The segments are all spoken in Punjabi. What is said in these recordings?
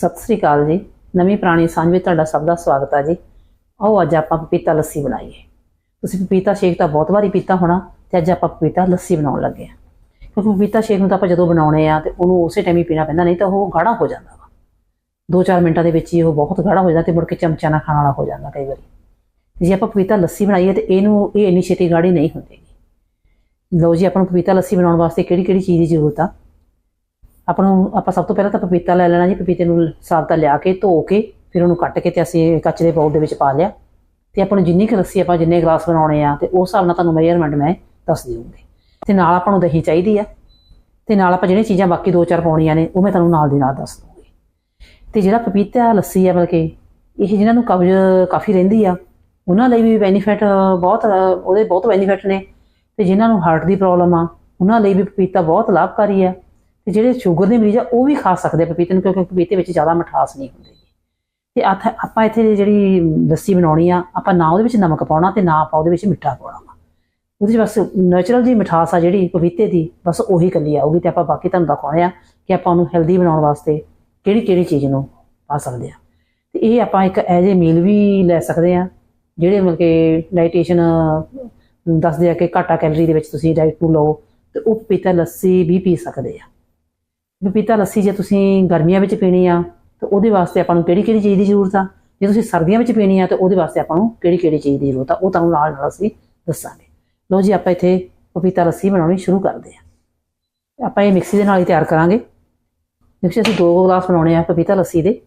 ਸਤਿ ਸ੍ਰੀ ਅਕਾਲ ਜੀ। ਨਵੀਂ ਪੁਰਾਣੀ ਸਾਂਝ ਵਿੱਚ ਤੁਹਾਡਾ ਸਭ ਦਾ ਸਵਾਗਤ ਹੈ ਜੀ। ਆਓ ਅੱਜ ਆਪਾਂ ਪਪੀਤਾ ਲੱਸੀ ਬਣਾਈਏ। ਤੁਸੀਂ ਪਪੀਤਾ ਸ਼ੇਕ ਤਾਂ ਬਹੁਤ ਵਾਰੀ ਪੀਤਾ ਹੋਣਾ ਤੇ ਅੱਜ ਆਪਾਂ ਪਪੀਤਾ ਲੱਸੀ ਬਣਾਉਣ ਲੱਗੇ ਹਾਂ ਕਿਉਂਕਿ ਪਪੀਤਾ ਸ਼ੇਕ ਨੂੰ ਤਾਂ ਆਪਾਂ ਜਦੋਂ ਬਣਾਉਣੇ ਆ ਤੇ ਉਹਨੂੰ ਉਸੇ ਟਾਈਮ ਹੀ ਪੀਣਾ ਪੈਂਦਾ, ਨਹੀਂ ਤਾਂ ਉਹ ਗਾੜਾ ਹੋ ਜਾਂਦਾ ਵਾ। 2-4 ਮਿੰਟਾਂ ਦੇ ਵਿੱਚ ਹੀ ਉਹ ਬਹੁਤ ਗਾੜਾ ਹੋ ਜਾਂਦਾ ਤੇ ਮੁੜ ਕੇ ਚਮਚਾ ਨਾਲ ਖਾਣ ਵਾਲਾ ਹੋ ਜਾਂਦਾ ਕਈ ਵਾਰੀ। ਜੇ ਆਪਾਂ ਪਪੀਤਾ ਲੱਸੀ ਬਣਾਈਏ ਤੇ ਇਹਨੂੰ, ਇਹ ਇੰਨੀ ਛੇਤੀ ਗਾੜੀ ਨਹੀਂ ਹੁੰਦੀ। ਲਓ ਜੀ, ਆਪਾਂ ਨੂੰ ਪਪੀਤਾ ਲੱਸੀ ਬਣਾਉਣ ਵਾਸਤੇ ਕਿਹੜੀ ਕਿਹੜੀ ਚੀਜ਼ ਦੀ ਜ਼ਰੂਰਤ ਆ? ਆਪਾਂ ਨੂੰ, ਆਪਾਂ ਸਭ ਤੋਂ ਪਹਿਲਾਂ ਤਾਂ ਪਪੀਤਾ ਲੈ ਲੈਣਾ ਜੀ, ਪਪੀਤੇ ਨੂੰ ਸਾਬਤਾ ਲਿਆ ਕੇ, ਧੋ ਕੇ, ਫਿਰ ਉਹਨੂੰ ਕੱਟ ਕੇ ਤੇ ਅਸੀਂ ਕੱਚ ਦੇ ਬਾਉਲ ਦੇ ਵਿੱਚ ਪਾ ਲਿਆ। ਤੇ ਆਪਾਂ ਨੂੰ ਜਿੰਨੀ ਕੁ ਲੱਸੀ ਆਪਾਂ ਜਿੰਨੇ ਗਲਾਸ ਬਣਾਉਣੇ ਆ, ਤੇ ਉਸ ਹਿਸਾਬ ਨਾਲ ਤੁਹਾਨੂੰ ਮੈਜ਼ਰਮੈਂਟ ਮੈਂ ਦੱਸ ਦਿਉਂਗੀ ਤੇ ਨਾਲ ਆਪਾਂ ਨੂੰ ਦਹੀਂ ਚਾਹੀਦੀ ਆ। ਤੇ ਨਾਲ ਆਪਾਂ ਜਿਹੜੀਆਂ ਚੀਜ਼ਾਂ ਬਾਕੀ ਦੋ ਚਾਰ ਪਾਉਣੀਆਂ ਨੇ, ਉਹ ਮੈਂ ਤੁਹਾਨੂੰ ਨਾਲ ਦੀ ਨਾਲ ਦੱਸ ਦੂੰਗੀ ਤੇ ਜਿਹੜਾ ਪਪੀਤਾ, ਲੱਸੀ ਆ ਬਲਕਿ, ਇਹ ਜਿਨ੍ਹਾਂ ਨੂੰ ਕਬਜ਼ ਕਾਫੀ ਰਹਿੰਦੀ ਆ, ਉਹਨਾਂ ਲਈ ਵੀ ਬੈਨੀਫਿਟ ਬਹੁਤ, ਉਹਦੇ ਬਹੁਤ ਬੈਨੀਫਿਟ ਨੇ। ਤੇ ਜਿਨ੍ਹਾਂ ਨੂੰ ਹਾਰਟ ਦੀ ਪ੍ਰੋਬਲਮ ਆ, ਉਹਨਾਂ ਲਈ ਵੀ ਪਪੀਤਾ ਬਹੁਤ ਲਾਭਕਾਰੀ ਆ। ਤੇ ਜਿਹੜੇ ਸ਼ੂਗਰ ਦੇ ਮਰੀਜ਼ ਆ, ਉਹ ਵੀ ਖਾ ਸਕਦੇ ਆ ਪਪੀਤੇ ਨੂੰ, ਕਿਉਂਕਿ ਪਪੀਤੇ ਵਿੱਚ ਜ਼ਿਆਦਾ ਮਿਠਾਸ ਨਹੀਂ ਹੁੰਦੀ। ਤੇ ਆਥ- ਆਪਾਂ ਇੱਥੇ ਜਿਹੜੀ ਲੱਸੀ ਬਣਾਉਣੀ ਆ, ਆਪਾਂ ਨਾ ਉਹਦੇ ਵਿੱਚ ਨਮਕ ਪਾਉਣਾ ਤੇ ਨਾ ਆਪਾਂ ਉਹਦੇ ਵਿੱਚ ਮਿੱਠਾ ਪਾਉਣਾ। ਵਾ ਉਹਦੇ 'ਚ ਬਸ ਨੈਚੁਰਲ ਜੀ ਮਿਠਾਸ ਆ ਜਿਹੜੀ ਪਪੀਤੇ ਦੀ, ਬਸ ਉਹੀ ਕੱਲੀ ਆਊਗੀ ਤੇ ਆਪਾਂ ਬਾਕੀ ਤੁਹਾਨੂੰ ਦਿਖਾਉਣੇ ਆ ਕਿ ਆਪਾਂ ਉਹਨੂੰ ਹੈਲਦੀ ਬਣਾਉਣ ਵਾਸਤੇ ਕਿਹੜੀ ਕਿਹੜੀ ਚੀਜ਼ ਨੂੰ ਪਾ ਸਕਦੇ ਆ। ਤੇ ਇਹ ਆਪਾਂ ਇੱਕ ਐਜ ਏ ਮੀਲ ਵੀ ਲੈ ਸਕਦੇ ਆ, ਜਿਹੜੇ ਮਤਲਬ ਕਿ ਡਾਈਟੀਸ਼ੀਅਨ ਦੱਸਦੇ ਆ ਕਿ ਘਾਟਾ ਕੈਲਰੀ ਦੇ ਵਿੱਚ ਤੁਸੀਂ ਡਾਈਟ ਨੂੰ ਲਓ ਤੇ ਉਹ ਪਪੀਤਾ, ਲੱਸੀ ਵੀ ਪੀ ਸਕਦੇ ਆ। ਪਪੀਤਾ ਲੱਸੀ ਜੇ ਤੁਸੀਂ ਗਰਮੀਆਂ ਵਿੱਚ ਪੀਣੀ ਆ, ਤਾਂ ਉਹਦੇ ਵਾਸਤੇ ਆਪਾਂ ਨੂੰ ਕਿਹੜੀ ਕਿਹੜੀ ਚੀਜ਼ ਦੀ ਜ਼ਰੂਰਤ ਆ? ਜੇ ਤੁਸੀਂ ਸਰਦੀਆਂ ਵਿੱਚ ਪੀਣੀ ਆ, ਤਾਂ ਉਹਦੇ ਵਾਸਤੇ ਆਪਾਂ ਨੂੰ ਕਿਹੜੀ ਕਿਹੜੀ ਚੀਜ਼ ਦੀ ਜ਼ਰੂਰਤ ਆ? ਉਹ ਤੁਹਾਨੂੰ ਨਾਲ ਨਾਲ ਅਸੀਂ ਦੱਸਾਂਗੇ। ਲਓ ਜੀ, ਆਪਾਂ ਇੱਥੇ ਪਪੀਤਾ ਲੱਸੀ ਬਣਾਉਣੀ ਸ਼ੁਰੂ ਕਰਦੇ ਆ ਆਪਾਂ ਇਹ ਮਿਕਸੀ ਦੇ ਨਾਲ ਹੀ ਤਿਆਰ ਕਰਾਂਗੇ। ਮਿਕਸੀ ਅਸੀਂ ਦੋ ਗਲਾਸ ਬਣਾਉਣੇ ਆ ਪਪੀਤਾ ਲੱਸੀ ਦੇ।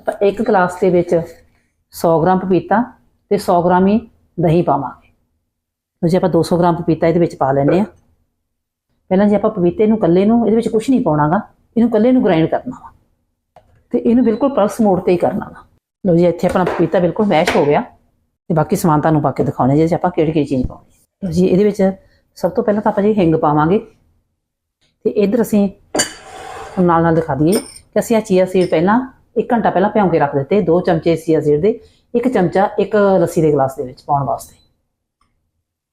ਆਪਾਂ ਇੱਕ ਗਲਾਸ ਦੇ ਵਿੱਚ 100 ਗ੍ਰਾਮ ਪਪੀਤਾ ਤੇ 100 ਗ੍ਰਾਮ ਹੀ ਦਹੀਂ ਪਾਵਾਂਗੇ। ਲਓ ਜੀ, ਆਪਾਂ 200 ਗ੍ਰਾਮ ਪਪੀਤਾ ਇਹਦੇ ਵਿੱਚ ਪਾ ਲੈਂਦੇ ਆ ਪਹਿਲਾਂ ਜੇ ਆਪਾਂ ਪਪੀਤੇ ਨੂੰ ਕੱਲੇ ਨੂੰ, ਇਹਦੇ ਵਿੱਚ ਕੁਝ ਨਹੀਂ ਪਾਉਣਾਗਾ, ਇਹਨੂੰ ਕੱਲੇ ਨੂੰ ਗ੍ਰਾਈਂਡ ਕਰਨਾ ਵਾ। ਤੇ ਇਹਨੂੰ ਬਿਲਕੁਲ ਪਲਸ ਮੋੜ ਤੇ ਹੀ ਕਰਨਾ ਵਾ। ਲਓ ਜੀ, ਇੱਥੇ ਆਪਣਾ ਪਪੀਤਾ ਬਿਲਕੁਲ ਮੈਸ਼ ਹੋ ਗਿਆ। ਤੇ ਬਾਕੀ ਸਮਾਨ ਤੁਹਾਨੂੰ ਪਾ ਕੇ ਦਿਖਾਉਣੇ ਜਿਹਦੇ 'ਚ ਆਪਾਂ ਕਿਹੜੀ ਕਿਹੜੀ ਚੀਜ਼ ਪਾਉਣੀ। ਲਓ ਜੀ, ਇਹਦੇ ਵਿੱਚ ਸਭ ਤੋਂ ਪਹਿਲਾਂ ਤਾਂ ਆਪਾਂ ਜੀ ਹਿੰਗ ਪਾਵਾਂਗੇ। ਤੇ ਇੱਧਰ ਅਸੀਂ ਨਾਲ ਨਾਲ ਦਿਖਾ ਦਈਏ ਕਿ ਅਸੀਂ ਆ ਚੀਆ ਸੀਡ ਪਹਿਲਾਂ 1 ਘੰਟਾ ਪਹਿਲਾਂ ਭਿਉਂ ਕੇ ਰੱਖ ਦਿੱਤੇ, ਦੋ ਚਮਚੇ ਚੀਆ ਸੀਡ ਦੇ, ਇੱਕ ਚਮਚਾ ਇੱਕ ਲੱਸੀ ਦੇ ਗਲਾਸ ਦੇ ਵਿੱਚ ਪਾਉਣ ਵਾਸਤੇ।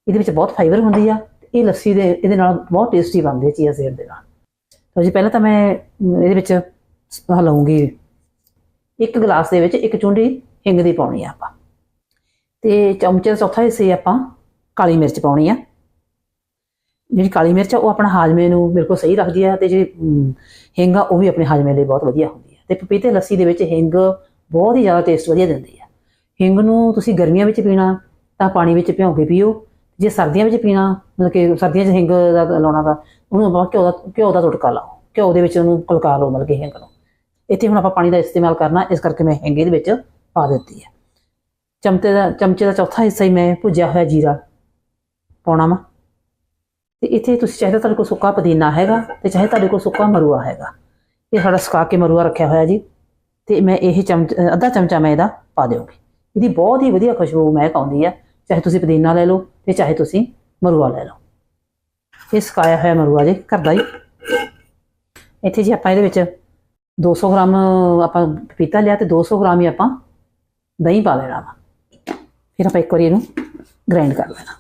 ਇਹਦੇ ਵਿੱਚ ਬਹੁਤ ਫਾਈਬਰ ਹੁੰਦੀ ਆ। ਇਹ ਲੱਸੀ ਦੇ, ਇਹਦੇ ਨਾਲ ਬਹੁਤ ਟੇਸਟੀ ਬਣਦੀ ਹੈ ਚੀਆ ਸੀਡ ਦੇ ਨਾਲ। ਤਾਂ ਜੀ ਪਹਿਲਾਂ ਤਾਂ ਮੈਂ ਇਹਦੇ ਵਿੱਚ ਆਹ ਇੱਕ ਗਲਾਸ ਦੇ ਵਿੱਚ ਇੱਕ ਚੁੰਡੀ ਹਿੰਗ ਦੀ ਪਾਉਣੀ ਆ ਆਪਾਂ। ਤੇ ਚਮਚੇ ਦਾ ਚੌਥਾ ਹਿੱਸੇ ਆਪਾਂ ਕਾਲੀ ਮਿਰਚ ਪਾਉਣੀ ਆ। ਜਿਹੜੀ ਕਾਲੀ ਮਿਰਚ ਆ, ਉਹ ਆਪਣਾ ਹਾਜ਼ਮੇ ਨੂੰ ਬਿਲਕੁਲ ਸਹੀ ਰੱਖਦੀ ਆ ਤੇ ਜਿਹੜੀ ਹਿੰਗ ਆ, ਉਹ ਵੀ ਆਪਣੇ ਹਾਜ਼ਮੇ ਲਈ ਬਹੁਤ ਵਧੀਆ ਹੁੰਦੀ ਆ। ਤੇ ਪਪੀਤੇ ਲੱਸੀ ਦੇ ਵਿੱਚ ਹਿੰਗ ਬਹੁਤ ਹੀ ਜ਼ਿਆਦਾ ਟੇਸਟ ਵਧੀਆ ਦਿੰਦੀ ਆ। ਹਿੰਗ ਨੂੰ ਤੁਸੀਂ ਗਰਮੀਆਂ ਵਿੱਚ ਪੀਣਾ, ਤਾਂ ਪਾਣੀ ਵਿੱਚ ਭਿਉਂ ਕੇ ਪੀਓ। ਜੇ ਸਰਦੀਆਂ ਵਿੱਚ ਪੀਣਾ, ਮਤਲਬ ਕਿ ਸਰਦੀਆਂ 'ਚ ਹਿੰਗ ਦਾ ਲਾਉਣਾ ਦਾ ਉਹਨੂੰ ਬਾਅਦ ਘਿਓ ਦਾ ਘਿਓ ਦਾ ਤੁੜਕਾ ਲਾਓ। ਘਿਓ ਦੇ ਵਿੱਚ ਉਹਨੂੰ ਕਲਕਾ ਲਓ, ਮਤਲਬ ਕਿ ਹਿੰਗ ਨੂੰ। ਇੱਥੇ ਹੁਣ ਆਪਾਂ ਪਾਣੀ ਦਾ ਇਸਤੇਮਾਲ ਕਰਨਾ, ਇਸ ਕਰਕੇ ਮੈਂ ਹਿੰਗ ਇਹਦੇ ਵਿੱਚ ਪਾ ਦਿੱਤੀ ਹੈ ਚਮਚੇ ਦਾ ਚਮਚੇ ਦਾ ਚੌਥਾ ਹਿੱਸਾ ਹੀ ਮੈਂ ਭੁੱਜਿਆ ਹੋਇਆ ਜੀਰਾ ਪਾਉਣਾ ਵਾ। ਤੇ ਇੱਥੇ ਤੁਸੀਂ ਚਾਹੇ ਤਾਂ ਤੁਹਾਡੇ ਕੋਲ ਸੁੱਕਾ ਪੁਦੀਨਾ ਹੈਗਾ ਤੇ ਚਾਹੇ ਤੁਹਾਡੇ ਕੋਲ ਸੁੱਕਾ ਮਰੂਆ ਹੈਗਾ। ਇਹ ਸਾਡਾ ਸੁਕਾ ਕੇ ਮਰੂਆ ਰੱਖਿਆ ਹੋਇਆ ਜੀ। ਤੇ ਮੈਂ ਇਹ ਚਮਚ ਅੱਧਾ ਚਮਚਾ ਮੈਂ ਇਹਦਾ ਪਾ ਦਿਓਗੀ ਇਹਦੀ ਬਹੁਤ ਹੀ ਵਧੀਆ ਖੁਸ਼ਬੂ ਮਹਿਕ ਆਉਂਦੀ ਹੈ ਚਾਹੇ ਤੁਸੀਂ ਪੁਦੀਨਾ ਲੈ ਲਓ ਤੇ ਚਾਹੇ ਤੁਸੀਂ ਮਰੂਆ ਲੈ ਲਓ। ਇਹ ਸੁਕਾਇਆ ਹੋਇਆ ਮਰੂਆ ਜੀ ਘਰ ਦਾ ਹੀ। ਇੱਥੇ ਜੀ ਆਪਾਂ ਇਹਦੇ ਵਿੱਚ 200 ਗ੍ਰਾਮ ਆਪਾਂ ਪਪੀਤਾ ਲਿਆ ਤੇ 200 ਗ੍ਰਾਮ ਹੀ ਆਪਾਂ ਦਹੀਂ ਪਾ ਲੈਣਾ ਵਾ। ਫਿਰ ਆਪਾਂ ਇੱਕ ਵਾਰੀ ਇਹਨੂੰ ਗ੍ਰਾਈਂਡ ਕਰ ਲੈਣਾ।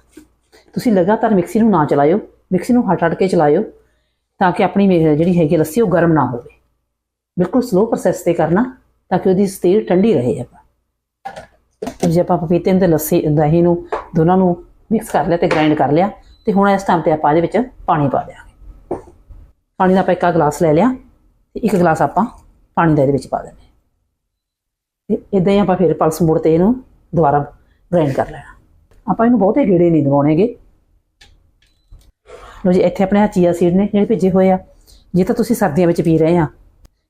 ਤੁਸੀਂ ਲਗਾਤਾਰ ਮਿਕਸੀ ਨੂੰ ਨਾ ਚਲਾਇਓ, ਮਿਕਸੀ ਨੂੰ ਹਟ ਹਟ ਕੇ ਚਲਾਇਓ ਤਾਂ ਕਿ ਆਪਣੀ ਜਿਹੜੀ ਹੈਗੀ ਲੱਸੀ ਉਹ ਗਰਮ ਨਾ ਹੋਵੇ। ਬਿਲਕੁਲ ਸਲੋ ਪ੍ਰੋਸੈਸ ਤੇ ਕਰਨਾ ਤਾਂ ਕਿ ਉਹਦੀ ਸਟੇਟ ਠੰਡੀ ਰਹੇ ਆਪਾਂ। ਜੇ ਆਪਾਂ ਪਪੀਤੇ ਨੂੰ ਤੇ ਲੱਸੀ, ਦਹੀਂ ਨੂੰ, ਦੋਨਾਂ ਨੂੰ ਮਿਕਸ ਕਰ ਲਿਆ ਤੇ ਗ੍ਰਾਈਂਡ ਕਰ ਲਿਆ, ਤੇ ਹੁਣ ਇਸ ਟਾਈਮ ਤੇ ਆਪਾਂ ਇਹਦੇ ਵਿੱਚ ਪਾਣੀ ਪਾ ਦਿਆਂਗੇ। ਪਾਣੀ ਦਾ ਆਪਾਂ ਇੱਕ ਗਲਾਸ ਲੈ ਲਿਆ, ਤੇ ਇੱਕ ਗਲਾਸ ਆਪਾਂ ਪਾਣੀ ਦਾ ਇਹਦੇ ਵਿੱਚ ਪਾ ਦਿੰਦੇ ਹਾਂ। ਤੇ ਇਦਾਂ ਹੀ ਆਪਾਂ ਫਿਰ ਪਲਸ ਮੋੜ ਤੇ ਇਹਨੂੰ ਦੁਬਾਰਾ ਗ੍ਰਾਈਂਡ ਕਰ ਲੈਣਾ। ਆਪਾਂ ਇਹਨੂੰ ਬਹੁਤੇ ਗੇੜੇ ਨਹੀਂ ਦਵਾਉਣੇਗੇ ਲੋ ਜੀ, ਇੱਥੇ ਆਪਣੇ ਆ ਚੀਆ ਸੀਡ ਨੇ ਜਿਹੜੇ ਭੇਜੇ ਹੋਏ ਆ। ਜੇ ਤਾਂ ਤੁਸੀਂ ਸਰਦੀਆਂ ਵਿੱਚ ਪੀ ਰਹੇ ਆ,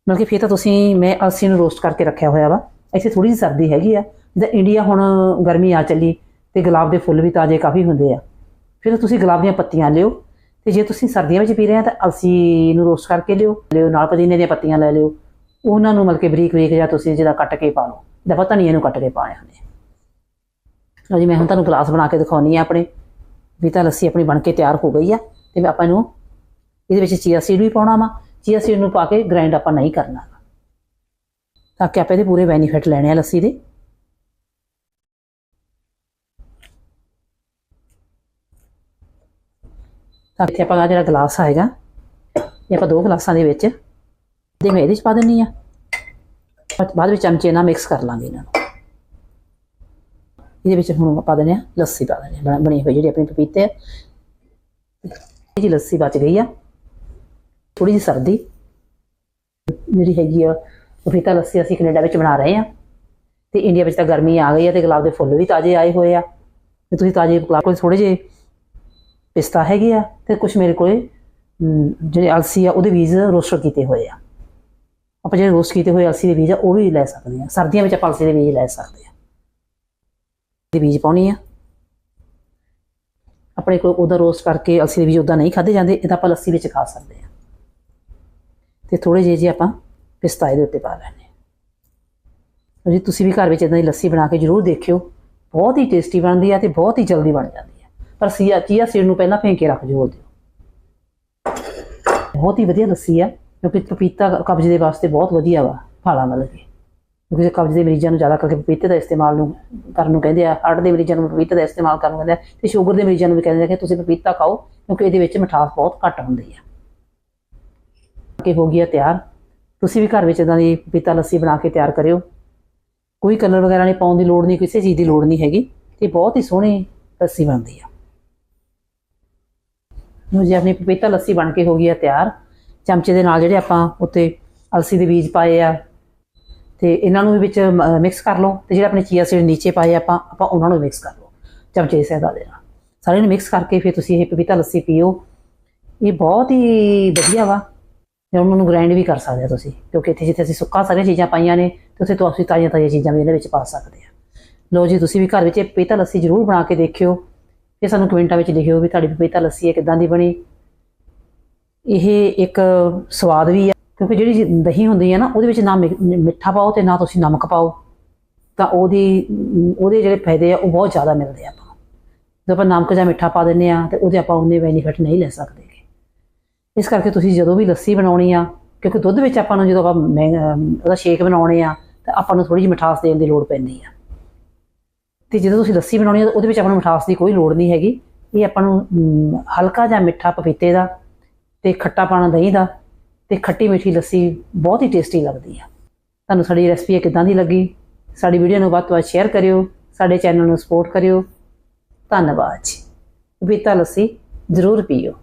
ਮਤਲਬ ਕਿ ਫਿਰ ਤਾਂ ਤੁਸੀਂ ਮੈਂ ਅਲਸੀ ਨੂੰ ਰੋਸਟ ਕਰਕੇ ਰੱਖਿਆ ਹੋਇਆ ਵਾ। ਇੱਥੇ ਥੋੜੀ ਜਿਹੀ ਸਰਦੀ ਹੈਗੀ ਆ ਜਿੱਦਾਂ ਇੰਡੀਆ ਹੁਣ ਗਰਮੀ ਆ ਚੱਲੀ ਤੇ ਗੁਲਾਬ ਦੇ ਫੁੱਲ ਵੀ ਤਾਜ਼ੇ ਕਾਫੀ ਹੁੰਦੇ ਆ। ਫਿਰ ਤੁਸੀਂ ਗੁਲਾਬ ਦੀਆਂ ਪੱਤੀਆਂ ਲਿਓ ਤੇ ਜੇ ਤੁਸੀਂ ਸਰਦੀਆਂ ਵਿੱਚ ਪੀ ਰਹੇ ਆ ਤਾਂ ਅਲਸੀ ਨੂੰ ਰੋਸਟ ਕਰਕੇ ਲਿਓ ਲਿਓ ਨਾਲ ਪੁਦੀਨੇ ਦੀਆਂ ਪੱਤੀਆਂ ਲੈ ਲਿਓ। ਉਹਨਾਂ ਨੂੰ ਮਤਲਬ ਕਿ ਬਰੀਕ ਬਰੀਕ ਜਾਂ ਤੁਸੀਂ ਜਿਹਦਾ ਕੱਟ ਕੇ ਪਾ ਲਓ। ਜਿਹਦਾ ਪਤਾ ਨਹੀਂ ਇਹਨੂੰ ਕੱਟ ਕੇ ਪਾਇਆ ਹੁੰਦੇ ਲਓ ਜੀ, ਮੈਂ ਹੁਣ ਤੁਹਾਨੂੰ ਗਲਾਸ ਬਣਾ ਕੇ ਦਿਖਾਉਣੀ ਆ ਆਪਣੇ। ਵੀ ਤਾਂ ਲੱਸੀ ਆਪਣੀ ਬਣ ਕੇ ਤਿਆਰ ਹੋ ਗਈ ਆ ਤੇ ਮੈਂ ਆਪਾਂ ਇਹਨੂੰ, ਇਹਦੇ ਵਿੱਚ ਚੀਆ ਸੀਡ ਵੀ ਪਾਉਣਾ ਵਾ। ਚੀਆ ਸੀਡ ਨੂੰ ਪਾ ਕੇ ਗ੍ਰਾਈਂਡ ਆਪਾਂ ਨਹੀਂ ਕਰਨਾ। ਤਾਂ ਕਿ ਆਪਾਂ ਇਹਦੇ ਪੂਰੇ ਬੈਨੀਫਿਟ ਲੈਣੇ ਆ ਲੱਸੀ ਦੇ। ਤਾਂ ਇੱਥੇ ਆਪਾਂ ਜਿਹੜਾ ਗਲਾਸ ਆਏਗਾ, ਇਹ ਆਪਾਂ ਦੋ ਗਲਾਸਾਂ ਦੇ ਵਿੱਚ ਦੇ ਮੈਂ ਇਹਦੇ ਚ ਪਾ ਦਿੰਨੀ ਆ। ਬਾਅਦ- ਵਿੱਚ ਚਮਚੇ ਨਾਲ ਮਿਕਸ ਕਰ ਲਾਂਗੇ ਇਹਨਾਂ ਨੂੰ। ਇਹਦੇ ਵਿੱਚ ਹੁਣ ਪਾ ਦਿੰਦੇ ਆ ਲੱਸੀ ਪਾ ਦਿੰਦੇ ਆ, ਬਣ- ਬਣੀ ਹੋਈ ਜਿਹੜੀ ਆਪਣੀ ਪਪੀਤੇ ਆ। ਇਹ ਜੀ ਲੱਸੀ ਬਚ ਗਈ ਆ। ਥੋੜੀ ਜਿਹੀ ਸਰਦੀ, ਜਿਹੜੀ ਹੈਗੀ ਆ ਪਪੀਤਾ ਲੱਸੀ ਅਸੀਂ ਕੈਨੇਡਾ ਵਿੱਚ ਬਣਾ ਰਹੇ ਹਾਂ। ਤੇ ਇੰਡੀਆ ਵਿੱਚ ਤਾਂ ਗਰਮੀ ਆ ਗਈ ਆ ਤੇ ਗੁਲਾਬ ਦੇ ਫੁੱਲ ਵੀ ਤਾਜ਼ੇ ਆਏ ਹੋਏ ਆ। ਤੇ ਤੁਸੀਂ ਤਾਜ਼ੇ ਗੁਲਾਬ ਕੋਲ ਥੋੜੇ ਜਿਹੇ ਪਿਸਤਾ ਹੈਗੇ ਆ ਤੇ ਕੁਝ ਮੇਰੇ ਕੋਲੇ ਜਿਹੜੇ ਅਲਸੀ ਆ, ਉਹਦੇ ਬੀਜ ਰੋਸਟ ਕੀਤੇ ਹੋਏ ਆ। ਆਪਾਂ ਜਿਹੜੇ ਰੋਸਟ ਕੀਤੇ ਹੋਏ ਅਲਸੀ ਦੇ ਬੀਜ ਆ, ਉਹ ਵੀ ਲੈ ਸਕਦੇ ਆ। ਸਰਦੀਆਂ ਵਿੱਚ ਆਪਾਂ ਅਲਸੀ ਦੇ ਬੀਜ ਲੈ ਸਕਦੇ ਆ। ਦੇ ਬੀਜ ਪਾਉਣੀ ਆ। ਆਪਣੇ ਕੋਲ ਉਹਦਾ ਰੋਸਟ ਕਰਕੇ ਅਲਸੀ ਦੇ ਬੀਜ ਉਦਾਂ ਨਹੀਂ ਖਾਦੇ ਜਾਂਦੇ, ਇਹ ਤਾਂ ਆਪਾਂ ਲੱਸੀ ਵਿੱਚ ਖਾ ਸਕਦੇ ਆ। ਤੇ ਥੋੜੇ ਜਿਹੇ ਜੇ ਆਪਾਂ ਪਿਸਤਾ ਇਹਦੇ ਉੱਤੇ ਪਾ ਲੈਣੇ। ਜੀ, ਤੁਸੀਂ ਵੀ ਘਰ ਵਿੱਚ ਇਦਾਂ ਦੀ ਲੱਸੀ ਬਣਾ ਕੇ ਜ਼ਰੂਰ ਦੇਖਿਓ। ਬਹੁਤ ਹੀ ਟੇਸਟੀ ਬਣਦੀ ਆ ਤੇ ਬਹੁਤ ਹੀ ਜਲਦੀ ਬਣ ਜਾਂਦੀ ਹੈ ਪਰ ਸੀਆ ਚੀਆ ਸੀਡ ਨੂੰ ਪਹਿਲਾਂ ਭੇਂ ਕੇ ਰੱਖ ਜੋੜ ਦਿਓ। ਬਹੁਤ ਹੀ ਵਧੀਆ ਲੱਸੀ ਆ, ਕਿਉਂਕਿ ਪਪੀਤਾ ਕਬਜ਼ ਦੇ ਵਾਸਤੇ ਬਹੁਤ ਵਧੀਆ ਵਾ, ਫਾਲਾ ਮਤਲਬ ਕਿ। ਕਿਉਂਕਿ ਕਬਜ਼ ਦੇ ਮਰੀਜ਼ਾਂ ਨੂੰ ਜ਼ਿਆਦਾ ਕਰਕੇ ਪਪੀਤੇ ਦਾ ਇਸਤੇਮਾਲ ਨੂੰ ਕਰਨ ਨੂੰ ਕਹਿੰਦੇ ਆ ਹਾਰਟ ਦੇ ਮਰੀਜ਼ਾਂ ਨੂੰ ਪਪੀਤੇ ਦਾ ਇਸਤੇਮਾਲ ਕਰਨ ਨੂੰ ਕਹਿੰਦੇ ਆ, ਤੇ ਸ਼ੂਗਰ ਦੇ ਮਰੀਜ਼ਾਂ ਨੂੰ ਵੀ ਕਹਿੰਦੇ ਆ ਕਿ ਤੁਸੀਂ ਪਪੀਤਾ ਖਾਓ, ਕਿਉਂਕਿ ਇਹਦੇ ਵਿੱਚ ਮਿਠਾਸ ਬਹੁਤ ਘੱਟ ਹੁੰਦੀ ਆ। ਕਿ ਹੋ ਗਿਆ ਤਿਆਰ। ਤੁਸੀਂ ਵੀ ਘਰ ਵਿੱਚ ਇਦਾਂ ਦੀ ਪਪੀਤਾ ਲੱਸੀ ਬਣਾ ਕੇ ਤਿਆਰ ਕਰਿਓ। ਕੋਈ ਕਲਰ ਵਗੈਰਾ ਨਹੀਂ ਪਾਉਣ ਦੀ ਲੋੜ ਨਹੀਂ, ਕਿਸੇ ਚੀਜ਼ ਦੀ ਲੋੜ ਨਹੀਂ ਹੈਗੀ। ਤੇ ਬਹੁਤ ਹੀ ਸੋਹਣੀ ਲੱਸੀ ਬਣਦੀ ਆ। ਲਓ ਜੀ, ਆਪਣੀ ਪਪੀਤਾ ਲੱਸੀ ਬਣ ਕੇ ਹੋ ਗਈ ਆ ਤਿਆਰ। ਚਮਚੇ ਦੇ ਨਾਲ ਜਿਹੜੇ ਆਪਾਂ ਉੱਤੇ ਅਲਸੀ ਦੇ ਬੀਜ ਪਾਏ ਆ, ਤੇ ਇਹਨਾਂ ਨੂੰ ਵੀ ਵਿੱਚ ਮਿਕਸ ਕਰ ਲਓ। ਤੇ ਜਿਹੜੇ ਆਪਣੇ ਚੀਆ ਸੀਡ ਨੀਚੇ ਪਾਏ ਆਪਾਂ ਆਪਾਂ ਉਹਨਾਂ ਨੂੰ ਮਿਕਸ ਕਰ ਲਓ, ਚਮਚੇ ਦੀ ਸਹਾਇਤਾ ਦੇ ਨਾਲ। ਸਾਰਿਆਂ ਨੂੰ ਮਿਕਸ ਕਰਕੇ ਫਿਰ ਤੁਸੀਂ ਇਹ ਪਪੀਤਾ ਲੱਸੀ ਪੀਓ। ਇਹ ਬਹੁਤ ਹੀ ਵਧੀਆ ਵਾ। ਤੇ ਉਹਨਾਂ ਨੂੰ ਗ੍ਰਾਈਂਡ ਵੀ ਕਰ ਸਕਦੇ ਆ ਤੁਸੀਂ, ਕਿਉਂਕਿ ਇੱਥੇ ਜਿੱਥੇ ਅਸੀਂ ਸੁੱਕਾ ਸਾਰੀਆਂ ਚੀਜ਼ਾਂ ਪਾਈਆਂ ਨੇ, ਤੇ ਉੱਥੇ ਤੁਸੀਂ ਤਾਜ਼ੀਆਂ ਤਾਜ਼ੀਆਂ ਚੀਜ਼ਾਂ ਵੀ ਇਹਦੇ ਵਿੱਚ ਪਾ ਸਕਦੇ ਆ। ਲਓ ਜੀ, ਤੁਸੀਂ ਵੀ ਘਰ ਵਿੱਚ ਇਹ ਪਪੀਤਾ ਲੱਸੀ ਜ਼ਰੂਰ ਬਣਾ ਕੇ ਦੇਖਿਓ ਤੇ ਸਾਨੂੰ ਕਮੈਂਟਾਂ ਵਿੱਚ ਲਿਖਿਓ ਵੀ ਤੁਹਾਡੀ ਪਪੀਤਾ ਲੱਸੀ ਹੈ ਕਿਦਾਂ ਦੀ ਬਣੀ। ਇਹ ਇੱਕ ਸਵਾਦ ਵੀ ਆ, ਕਿਉਂਕਿ ਜਿਹੜੀ ਦਹੀਂ ਹੁੰਦੀ ਹੈ ਨਾ, ਉਹਦੇ ਵਿੱਚ ਨਾ ਮਿ- ਮਿੱਠਾ ਪਾਓ ਤੇ ਨਾ ਤੁਸੀਂ ਨਮਕ ਪਾਓ, ਤਾਂ ਉਹਦੀ, ਉਹਦੇ ਜਿਹੜੇ ਫਾਇਦੇ ਆ, ਉਹ ਬਹੁਤ ਜ਼ਿਆਦਾ ਮਿਲਦੇ ਆ ਆਪਾਂ ਨੂੰ। ਜਦੋਂ ਆਪਾਂ ਨਮਕ ਜਾਂ ਮਿੱਠਾ ਪਾ ਦਿੰਨੇ ਆ, ਤੇ ਉਹਦੇ ਆਪਾਂ ਉਹਨੇ ਬੈਨੀਫਿਟ ਨਹੀਂ ਲੈ ਸਕਦੇ। ਇਸ ਕਰਕੇ ਤੁਸੀਂ ਜਦੋਂ ਵੀ ਲੱਸੀ ਬਣਾਉਣੀ ਆ, ਕਿਉਂਕਿ ਦੁੱਧ ਵਿੱਚ ਆਪਾਂ ਨੂੰ ਜਦੋਂ ਆਪਾਂ ਮੈਂ- ਉਹਦਾ ਸ਼ੇਕ ਬਣਾਉਣੇ ਆ, ਤਾਂ ਆਪਾਂ ਨੂੰ ਥੋੜੀ ਜਿਹੀ ਮਿਠਾਸ ਦੇਣ ਦੀ ਲੋੜ ਪੈਂਦੀ ਆ। ਤੇ ਜਦੋਂ ਤੁਸੀਂ ਲੱਸੀ ਬਣਾਉਣੀ ਆ, ਤਾਂ ਉਹਦੇ ਵਿੱਚ ਆਪਾਂ ਨੂੰ ਮਿਠਾਸ ਦੀ ਕੋਈ ਲੋੜ ਨਹੀਂ ਹੈਗੀ। ਇਹ ਆਪਾਂ ਨੂੰ ਹਲਕਾ ਜਿਹਾ ਮਿੱਠਾ ਪਪੀਤੇ ਦਾ ਤੇ ਖੱਟਾ ਪਾਣਾ ਦਹੀਂ ਦਾ ਤੇ ਖੱਟੀ ਮਿੱਠੀ ਲੱਸੀ ਬਹੁਤ ਹੀ ਟੇਸਟੀ ਲੱਗਦੀ ਆ। ਤੁਹਾਨੂੰ ਸਾਡੀ ਰੈਸਪੀ ਕਿਦਾਂ ਦੀ ਲੱਗੀ? ਸਾਡੀ ਵੀਡੀਓ ਨੂੰ ਵੱਧ ਤੋਂ ਵੱਧ ਸ਼ੇਅਰ ਕਰਿਓ, ਸਾਡੇ ਚੈਨਲ ਨੂੰ ਸਪੋਰਟ ਕਰਿਓ। ਧੰਨਵਾਦ ਜੀ। ਪਪੀਤਾ ਲੱਸੀ ਜ਼ਰੂਰ ਪੀਓ।